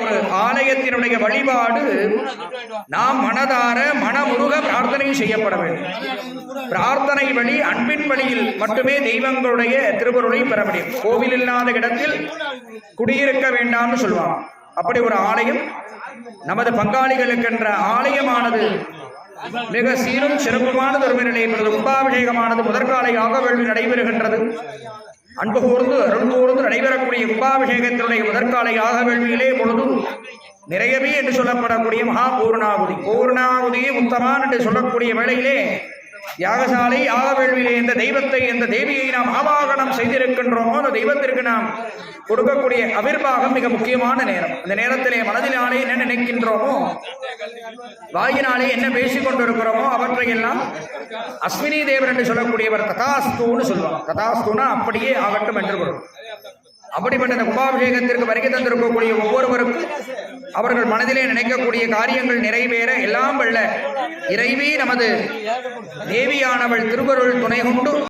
ஒரு ஆலயத்தினுடைய வழிபாடு நாம் மனதார மனமுருக பிரார்த்தனை செய்யப்பட வேண்டும். பிரார்த்தனை வழி அன்பின் வழியில் மட்டுமே தெய்வங்களுடைய திருவருளை பெற முடியும். கோவில் இல்லாத இடத்தில் குடியிருக்க வேண்டாம்னு சொல்லுவாங்க அப்படி ஒரு ஆலயம் நமது பங்காளிகளுக்கென்ற ஆலயமானது மிக சீரும் சிறப்புமானது ஒரு நிலையம் கும்பாபிஷேகமானது முதற்காலை யாக வேள்வி நடைபெறுகின்றது. அன்பு கூர்ந்து அருள் கூர்ந்து நடைபெறக்கூடிய கும்பாபிஷேகத்தினுடைய முதற்காலை யாக வேள்வியிலே பொழுதும் நிறையவே என்று சொல்லப்படக்கூடிய மகா பூர்ணாகுதி பூர்ணாகுதியே உத்தமான் என்று சொல்லக்கூடிய வேளையிலே யாகசாலை யாக வேள்வியிலே எந்த தெய்வத்தை எந்த தேவியை நாம் ஆவாகனம் செய்திருக்கின்றோமோ அந்த தெய்வத்திற்கு நாம் கொடுக்கக்கூடிய அபிர்வாகம் மிக முக்கியமான நேரம். அந்த நேரத்திலே மனதினாலே என்ன நினைக்கின்றோமோ வாயினாலே என்ன பேசிக் கொண்டிருக்கிறோமோ அவற்றையெல்லாம் அஸ்வினி தேவர் என்று சொல்லக்கூடியவர் ததாஸ்தூன்னு சொல்லுவாங்க. ததாஸ்தூனா அப்படியே ஆகட்டும் என்று பொருள். அப்படிப்பட்ட இந்த கும்பாபிஷேகத்திற்கு வருகை தந்திருக்கக்கூடிய ஒவ்வொருவருக்கும் அவர்கள் மனதிலே நினைக்கக்கூடிய காரியங்கள் நிறைவேற எல்லாம் வெள்ள இறைவி நமது தேவியானவள் திருவருள் துணை கொண்டு